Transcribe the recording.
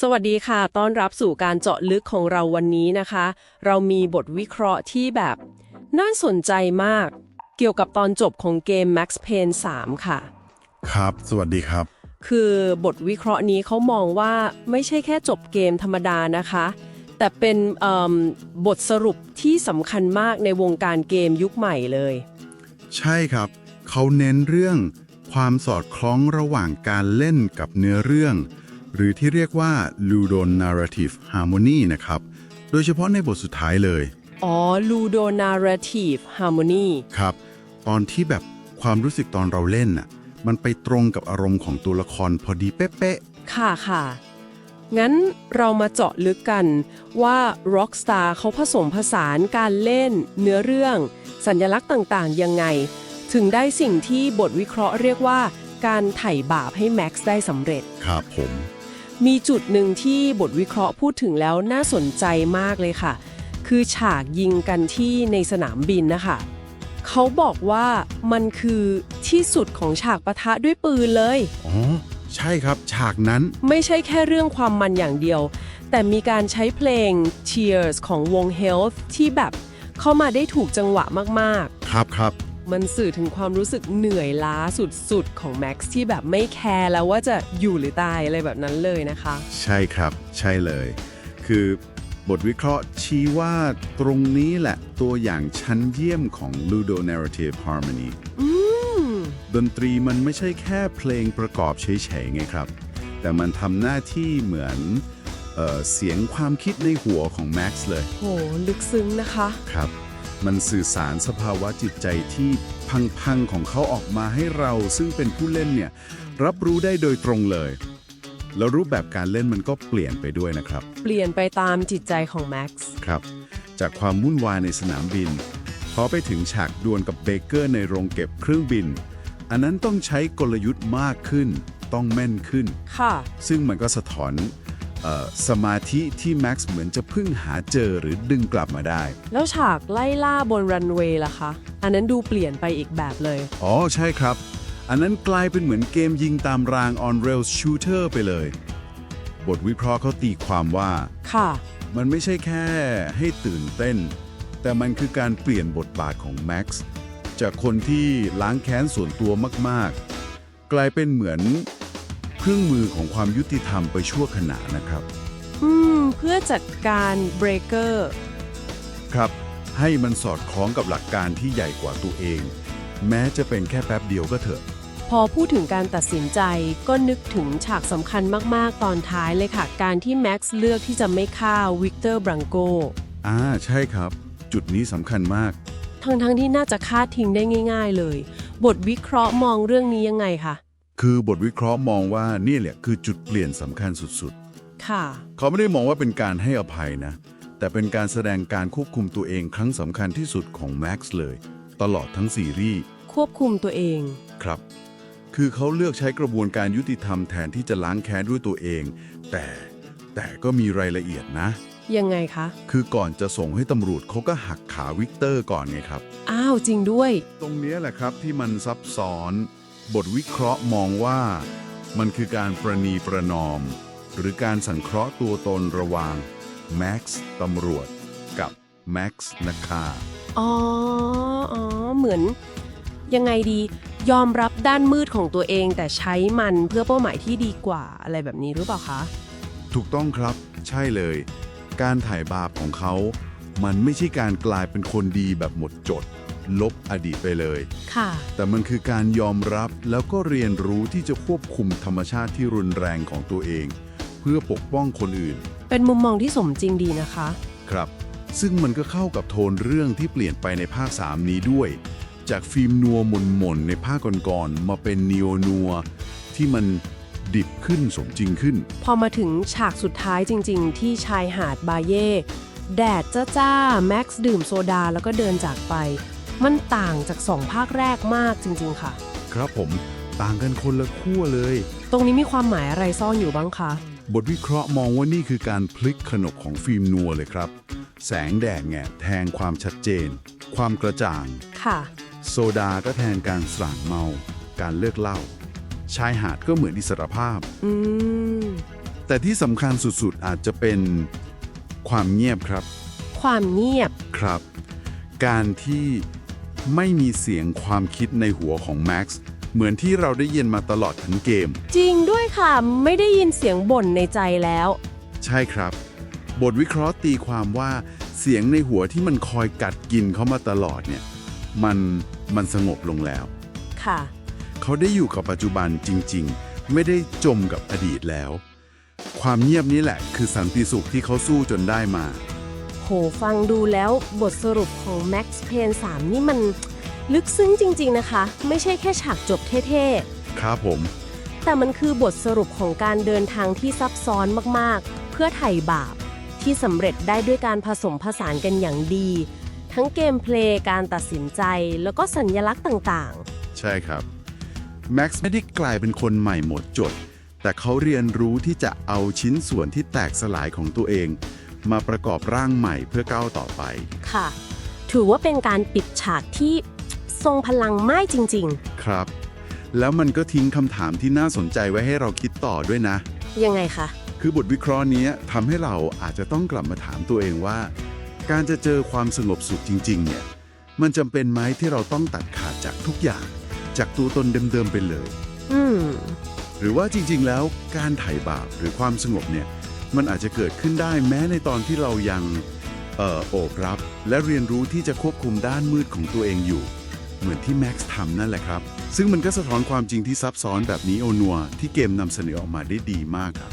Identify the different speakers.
Speaker 1: สวัสดีค่ะ ต้อนรับสู่การเจาะลึกของเราวันนี้นะคะ เรามีบทวิเคราะห์ที่แบบน่าสนใจมาก เกี่ยวกับตอนจบของเกม Max Payne 3 ค่ะ
Speaker 2: ครับ สวัสดีครับ
Speaker 1: คือบทวิเคราะห์นี้เขามองว่าไม่ใช่แค่จบเกมธรรมดานะคะ แต่เป็นเอิ่มบทสรุปที่สำคัญมากในวงการเกมยุคใหม่เลย
Speaker 2: ใช่ครับ เขาเน้นเรื่องความสอดคล้องระหว่างการเล่นกับเนื้อเรื่อง หรือที่เรียกว่า Ludo Narrative Harmony นะครับ โดยเฉพาะในบทสุดท้ายเลย
Speaker 1: อ๋อ Ludo Narrative Harmony
Speaker 2: ครับ ตอนที่แบบความรู้สึกตอนเราเล่นน่ะ มันไปตรงกับอารมณ์ของตัวละครพอดีเป๊ะ
Speaker 1: ค่ะค่ะ งั้นเรามาเจาะลึกกันว่า Rockstar เขาผสมผสานการเล่น เนื้อเรื่อง สัญลักษณ์ต่างๆ ยังไง ถึงได้สิ่งที่บทวิเคราะห์เรียกว่าการไถ่บาปให้แม็กซ์ได้สำเร็จ
Speaker 2: ๆ ครับผม
Speaker 1: มีจุดหนึ่งที่บทวิเคราะห์พูดถึงแล้วน่าสนใจมากเลยค่ะ คือฉากยิงกันที่ในสนามบินนะคะ เขาบอกว่ามันคือที่สุดของฉากปะทะด้วยปืนเลย
Speaker 2: อ๋อ ใช่ครับ ฉากนั้น
Speaker 1: ไม่ใช่แค่เรื่องความมันอย่างเดียว แต่มีการใช้เพลง Cheers ของวง Health ที่แบบเข้ามาได้ถูกจังหวะมาก
Speaker 2: ครับครับ
Speaker 1: ๆ มันสื่อถึงความรู้สึกเหนื่อยล้าสุดๆ ของ Max ที่แบบไม่แคร์แล้วว่าจะอยู่หรือตายอะไรแบบนั้นเลยนะคะ
Speaker 2: ใช่ครับ ใช่เลย คือบทวิเคราะห์ชี้ว่าตรงนี้แหละตัวอย่างชั้นเยี่ยมของ Ludo Narrative Harmony
Speaker 1: อืม
Speaker 2: ดนตรีมันไม่ใช่แค่เพลงประกอบเฉยๆไงครับ แต่มันทำหน้าที่เหมือนเออเสียงความคิดในหัวของแม็กซ์เลย
Speaker 1: โห ลึกซึ้งนะคะ
Speaker 2: ครับ มันสื่อสารสภาวะจิตใจที่พังๆของเขาออกมาให้เราซึ่งเป็นผู้เล่นเนี่ยรับรู้ได้โดยตรงเลย แล้วรูปแบบการเล่นมันก็เปลี่ยนไปด้วยนะครับ
Speaker 1: เปลี่ยนไปตามจิตใจของ Max
Speaker 2: ครับ จากความวุ่นวายในสนามบิน พอไปถึงฉากดวลกับเบเกอร์ในโรงเก็บเครื่องบิน อันนั้นต้องใช้กลยุทธ์มากขึ้น ต้องแม่นขึ้น
Speaker 1: ค่ะ
Speaker 2: ซึ่งมันก็สะท้อนเออ สมาธิที่แม็กซ์เหมือนจะเพิ่งหาเจอหรือดึงกลับมาได้
Speaker 1: แล้วฉากไล่ล่าบนรันเวย์ล่ะคะ อันนั้นดูเปลี่ยนไปอีกแบบเลย
Speaker 2: อ๋อใช่ครับ อันนั้นกลายเป็นเหมือนเกมยิงตามราง on rails shooter ไปเลย บทวิเคราะห์เขาตีความว่า
Speaker 1: ค่ะ
Speaker 2: มันไม่ใช่แค่ให้ตื่นเต้น แต่มันคือการเปลี่ยนบทบาทของแม็กซ์จากคนที่ล้างแค้นส่วนตัวมาก ๆ กลายเป็นเหมือน เครื่องมือของความยุติธรรมไปชั่วขณะนะครับ
Speaker 1: อืม เพื่อจัดการเบรกเกอร์
Speaker 2: ครับ ให้มันสอดคล้องกับหลักการที่ใหญ่กว่าตัวเอง แม้จะเป็นแค่แป๊บเดียวก็เถอะ
Speaker 1: พอพูดถึงการตัดสินใจก็นึกถึงฉากสำคัญมาก ๆ ตอนท้ายเลยค่ะ การที่แม็กซ์เลือกที่จะไม่ฆ่าวิกเตอร์บรังโก
Speaker 2: อ่าใช่ครับ จุดนี้สำคัญมาก
Speaker 1: ทั้งๆที่น่าจะฆ่าทิ้งได้ง่าย ๆ เลย บทวิเคราะห์มองเรื่องนี้ยังไงคะ
Speaker 2: คือบทวิเคราะห์มองว่านี่แหละคือจุดเปลี่ยนสำคัญสุด
Speaker 1: ค่ะ
Speaker 2: ๆเขาไม่ได้มองว่าเป็นการให้อภัยนะ แต่เป็นการแสดงการควบคุมตัวเองครั้งสำคัญที่สุดของแม็กซ์เลย ตลอดทั้งซีรีส์
Speaker 1: ควบคุมตัวเอง
Speaker 2: ครับ คือเขาเลือกใช้กระบวนการยุติธรรมแทนที่จะล้างแค้นด้วยตัวเอง แต่แต่ก็มีรายละเอียดนะ
Speaker 1: ยังไงคะ
Speaker 2: คือก่อนจะส่งให้ตำรวจเขาก็หักขาวิกเตอร์ก่อนไงครับ
Speaker 1: อ้าวจริงด้วย
Speaker 2: ตรงเนี้ยแหละครับที่มันซับซ้อน บทวิเคราะห์มองว่า มันคือการประนีประนอม หรือการสังเคราะห์ตัวตนระหว่างแม็กซ์ตำรวจกับแม็กซ์นักฆ่า
Speaker 1: อ๋ออ๋อ เหมือน ยังไงดี ยอมรับด้านมืดของตัวเองแต่ใช้มันเพื่อเป้าหมายที่ดีกว่าอะไรแบบนี้หรือเปล่าคะ
Speaker 2: ถูกต้องครับ ใช่เลย การถ่ายบาปของเขา มันไม่ใช่การกลายเป็นคนดีแบบหมดจด ลบอดีตไปเลย
Speaker 1: ค่ะ
Speaker 2: แต่มันคือการยอมรับแล้วก็เรียนรู้ที่จะควบคุมธรรมชาติที่รุนแรงของตัวเอง เพื่อปกป้องคนอื่น
Speaker 1: เป็นมุมมองที่สมจริงดีนะคะ
Speaker 2: ครับ ซึ่งมันก็เข้ากับโทนเรื่องที่เปลี่ยนไปในภาค 3 นี้ด้วย จากฟิล์มนัวหม่นๆในภาคก่อนๆมาเป็นนีโอนัวที่มันดิบขึ้นสมจริงขึ้น
Speaker 1: พอมาถึงฉากสุดท้ายจริง ๆ ที่ชายหาดบาเย่แดดจ้าๆแม็กซ์ดื่มโซดาแล้วก็เดินจากไป มันต่างจากสองภาคแรกมากจริง ๆ ค่ะ
Speaker 2: ครับผมต่างกันคนละขั้วเลย
Speaker 1: ตรงนี้มีความหมายอะไรซ่อนอยู่บ้างคะ
Speaker 2: บทวิเคราะห์มองว่านี่คือการพลิกขนบของฟิล์มนัวเลยครับ แสงแดดแงะแทงความชัดเจน ความกระจ่าง
Speaker 1: ค่ะ
Speaker 2: โซดาก็แทนการสร่างเมา การเลิกเหล้าชายหาดก็เหมือนอิสรภาพ
Speaker 1: อืม
Speaker 2: แต่ที่สำคัญสุดๆ อาจจะเป็นความเงียบครับ
Speaker 1: ความเงียบ
Speaker 2: ครับ การที่ ไม่มีเสียงความคิดในหัวของแม็กซ์เหมือนที่เราได้ยินมาตลอดทั้งเกม
Speaker 1: จริงด้วยค่ะ ไม่ได้ยินเสียงบ่นในใจแล้ว
Speaker 2: ใช่ครับ บทวิเคราะห์ตีความว่าเสียงในหัวที่มันคอยกัดกินเขามาตลอดเนี่ย มันมันสงบลงแล้ว
Speaker 1: ค่ะ
Speaker 2: เขาได้อยู่กับปัจจุบันจริง ๆ ไม่ได้จมกับอดีตแล้ว ความเงียบนี้แหละ คือสันติสุขที่เขาสู้จนได้มา
Speaker 1: โหฟังดูแล้วบทสรุปของ Max Payne 3 นี่มันลึกซึ้งจริง ๆ นะคะ ไม่ใช่แค่ฉากจบเท่
Speaker 2: ครับผม
Speaker 1: ๆแต่มันคือบทสรุปของการเดินทางที่ซับซ้อนมากๆ เพื่อไถ่บาป ที่สำเร็จได้ด้วยการผสมผสานกันอย่างดี ทั้งเกมเพลย์การตัดสินใจแล้วก็สัญญลักษณ์ต่าง
Speaker 2: ใช่ครับ แม็กซ์ไม่ได้กลายเป็นคนใหม่หมดจด แต่เขาเรียนรู้ที่จะเอาชิ้นส่วนที่แตกสลายของตัวเอง มาประกอบร่างใหม่เพื่อก้าวต่อไป
Speaker 1: ๆค่ะ ถือว่าเป็นการปิดฉากที่ทรงพลังไม่จริง
Speaker 2: ครับ แล้วมันก็ทิ้งคำถามที่น่าสนใจไว้ให้เราคิดต่อด้วยนะ
Speaker 1: ๆ ยังไงคะ
Speaker 2: คือบทวิเคราะห์นี้ทำให้เราอาจจะต้องกลับมาถามตัวเองว่า การจะเจอความสงบสุขจริง ๆ เนี่ย มันจำเป็นไหมที่เราต้องตัดขาดจากทุกอย่าง จากตัวตนเดิม ๆ ไปเลย
Speaker 1: อืม
Speaker 2: หรือว่าจริง ๆ แล้วการไถ่บาปหรือความสงบเนี่ย มันอาจจะเกิดขึ้นได้แม้ในตอนที่เรายังเอ่อโอบรับ และเรียนรู้ที่จะควบคุมด้านมืดของตัวเองอยู่ เหมือนที่แม็กซ์ทำนั่นแหละครับ ซึ่งมันก็สะท้อนความจริงที่ซับซ้อนแบบนี้โอนัวที่เกมนำเสนอออกมาได้ดีมากครับ